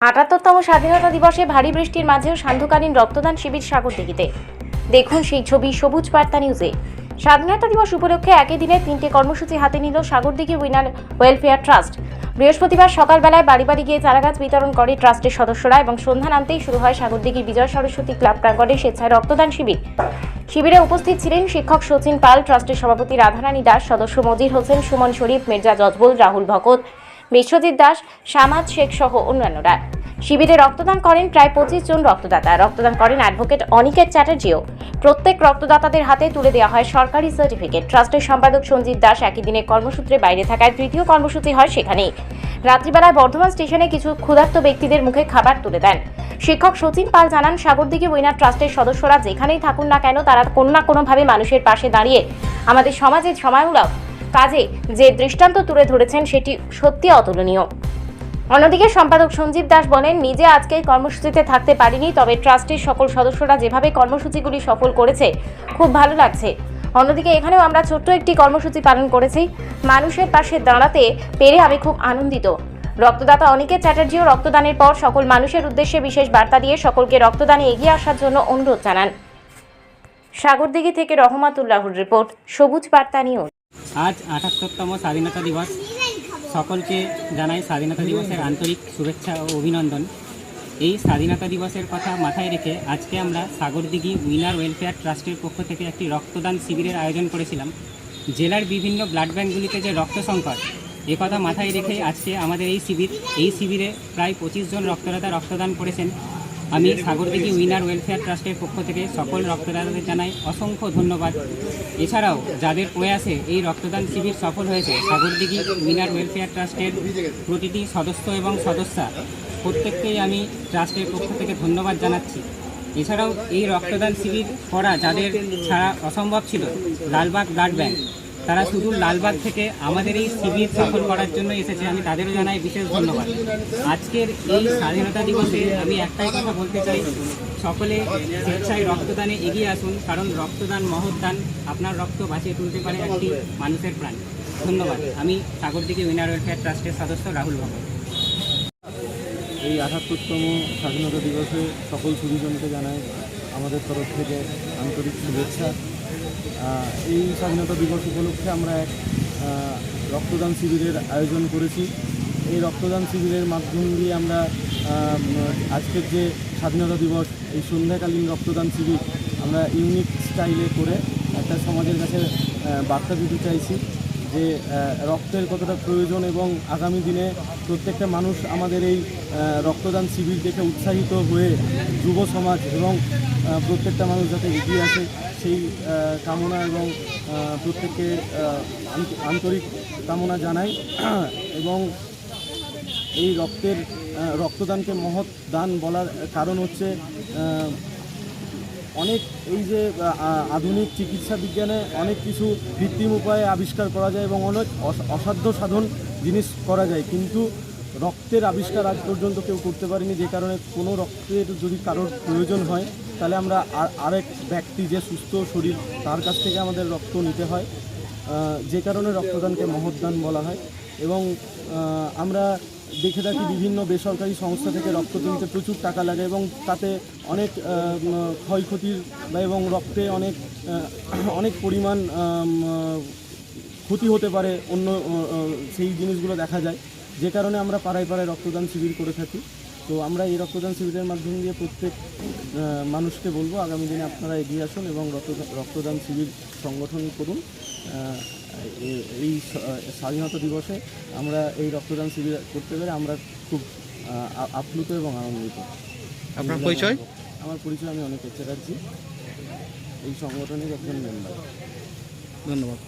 আটাত্তরতম স্বাধীনতা দিবসে ভারী বৃষ্টির মাঝেও সান্ধ্যকালীন রক্তদান শিবির সাগর সাগরদিঘিতে দেখুন সেই ছবি সবুজ বার্তা নিউজে। স্বাধীনতা দিবস উপলক্ষে একই দিনে তিনটে কর্মসূচি হাতে নিল সাগরদিঘি উইনার ওয়েলফেয়ার ট্রাস্ট। বৃহস্পতিবার সকালবেলায় বাড়ি বাড়ি গিয়ে চারাগাছ বিতরণ করে ট্রাস্টের সদস্যরা এবং সন্ধ্যা নামতেই শুরু হয় সাগরদিঘির বিজয় সরস্বতী ক্লাব প্রাঙ্গণে স্বেচ্ছায় রক্তদান শিবির। শিবিরে উপস্থিত ছিলেন শিক্ষক সচিন পাল, ট্রাস্টের সভাপতি রাধারানী দাস, সদস্য মজির হোসেন, সুমন শরীফ, মির্জা জজবুল, রাহুল ভকত বিশ্বজিৎ দাস, সামাদ শেখ সহ অন্যান্যরা। শিবিরে রক্তদান করেন প্রায় পঁচিশ জন রক্তদাতা। রক্তদান করেন অ্যাডভোকেট অনিকেত চ্যাটার্জিও। প্রত্যেক রক্তদাতাদের হাতে তুলে দেওয়া হয় সরকারি সার্টিফিকেট। ট্রাস্টের সম্পাদক সঞ্জিত দাস একই দিনে কর্মসূত্রে বাইরে থাকায় তৃতীয় কর্মসূচি হয় সেখানেই। রাত্রিবেলায় বর্ধমান স্টেশনে কিছু ক্ষুধার্ত ব্যক্তিদের মুখে খাবার তুলে দেন। শিক্ষক সচিন পাল জানান, সাগরদিঘি উইনার ট্রাস্টের সদস্যরা যেখানেই থাকুন না কেন, তারা কোনো না কোনোভাবে মানুষের পাশে দাঁড়িয়ে আমাদের সমাজের সময়মূলক কাজে যে দৃষ্টান্ত তুলে ধরেছেন সেটি সত্যি অতুলনীয়। অন্যদিকে সম্পাদক সঞ্জীব দাস বলেন, নিজে আজকে কর্মসূচিতে থাকতে পারিনি, তবে ট্রাস্টের সকল সদস্যরা যেভাবে কর্মসূচিগুলি সফল করেছে, খুব ভালো লাগছে। অন্যদিকে এখানেও আমরা ছোট্ট একটি কর্মসূচি পালন করেছি। মানুষের পাশে দাঁড়াতে পেরে আমি খুব আনন্দিত। রক্তদাতা অনিকেত চ্যাটার্জিও রক্তদানের পর সকল মানুষের উদ্দেশ্যে বিশেষ বার্তা দিয়ে সকলকে রক্তদানে এগিয়ে আসার জন্য অনুরোধ জানান। সাগরদিঘি থেকে রহমাতুল্লাহুর রিপোর্ট, সবুজ বার্তা নিউজ। আজ আটাত্তরতম স্বাধীনতা দিবস। সকলকে জানাই স্বাধীনতা দিবসের আন্তরিক শুভেচ্ছা ও অভিনন্দন। এই স্বাধীনতা দিবসের কথা মাথায় রেখে আজকে আমরা সাগরদিঘি উইনার ওয়েলফেয়ার ট্রাস্টের পক্ষ থেকে একটি রক্তদান শিবিরের আয়োজন করেছিলাম। জেলার বিভিন্ন ব্লাড ব্যাঙ্কগুলিতে যে রক্ত সংকট কথা মাথায় রেখে আজকে আমাদের এই শিবির, এই শিবিরে প্রায় পঁচিশ জন রক্তদাতা রক্তদান করেছেন। আমি সাগরদিঘি উইনার ওয়েলফেয়ার ট্রাস্টের পক্ষ থেকে সকল রক্তদাতাদের জানাই অসংখ্য ধন্যবাদ। এছাড়াও যাদের প্রয়াসে এই রক্তদান শিবির সফল হয়েছে, সাগরদিঘি উইনার ওয়েলফেয়ার ট্রাস্টের প্রতিটি সদস্য এবং সদস্যা, প্রত্যেককেই আমি ট্রাস্টের পক্ষ থেকে ধন্যবাদ জানাচ্ছি। এছাড়াও এই রক্তদান শিবির করা যাদের ছাড়া অসম্ভব ছিল, লালবাগ ব্লাড ব্যাংক। তারা শুধু লালবাগ থেকে আমাদের এই শিবির সফল করার জন্য এসেছে। আমি তাদেরও জানাই বিশেষ ধন্যবাদ। আজকের এই স্বাধীনতা দিবসে আমি একটাই কথা বলতে চাই। সকলে স্বেচ্ছায় রক্তদানে এগিয়ে আসুন, কারণ রক্তদান মহৎদান। আপনার রক্ত বাঁচিয়ে তুলতে পারে একটি মানুষের প্রাণ। ধন্যবাদ। আমি সাগরদিঘি উইনার ওয়েলফেয়ার ট্রাস্টের সদস্য রাহুল ভগত এই আঠাত্তরতম স্বাধীনতা দিবসে সকল সুদীজনকে জানাই আমাদের তরফ থেকে আন্তরিক শুভেচ্ছা। এই স্বাধীনতা দিবস উপলক্ষে আমরা এক রক্তদান শিবিরের আয়োজন করেছি। এই রক্তদান শিবিরের মাধ্যম দিয়ে আমরা আজকের যে স্বাধীনতা দিবস, এই সন্ধ্যাকালীন রক্তদান শিবির আমরা ইউনিক স্টাইলে করে একটা সমাজের কাছে বার্তা দিতে চাইছি যে রক্তের কতটা প্রয়োজন এবং আগামী দিনে প্রত্যেকটা মানুষ আমাদের এই রক্তদান শিবির দেখে উৎসাহিত হয়ে যুব সমাজ এবং প্রত্যেকটা মানুষ যাতে এগিয়ে আসে। সেই কামনা এবং প্রত্যেককে আন্ত- আন্তরিক কামনা জানাই। এবং এই রক্তের রক্তদানকে মহৎ দান বলার কারণ হচ্ছে অনেক এই যে আধুনিক চিকিৎসা বিজ্ঞানে অনেক কিছু কৃত্রিম উপায়ে আবিষ্কার করা যায় এবং অনেক অসাধ্য সাধন জিনিস করা যায়। কিন্তু রক্তের আবিষ্কার আজ পর্যন্ত কেউ করতে পারেনি, যে কারণে কোনো রক্তের যদি কারোর প্রয়োজন হয় তাহলে আমরা আর- আরেক ব্যক্তি যে সুস্থ শরীর, তার কাছ থেকে আমাদের রক্ত নিতে হয়। যে কারণে রক্তদানকে মহৎদান বলা হয়। এবং আমরা দেখে থাকি বিভিন্ন বেসরকারি সংস্থা থেকে রক্ত কিনতে প্রচুর টাকা লাগে এবং তাতে অনেক ক্ষয়ক্ষতির বা এবং রক্তে অনেক অনেক পরিমাণ ক্ষতি হতে পারে অন্য সেই জিনিসগুলো দেখা যায়। যে কারণে আমরা পাড়ায় পাড়ায় রক্তদান শিবির করে থাকি। তো আমরা এই রক্তদান শিবিরের মাধ্যম দিয়ে প্রত্যেক মানুষকে বলব আগামী দিনে আপনারা এগিয়ে আসুন এবং রক্তদান রক্তদান শিবির সংগঠন করুন। এই স্বাধীনতা দিবসে আমরা এই রক্তদান শিবির করতে পেরে আমরা খুব আপ্লুত এবং আনন্দিত। আপনার পরিচয়? আমার পরিচয় আমি অনেক চ্যাটার্জি। এই সংগঠনের একজন মেম্বার ধন্যবাদ।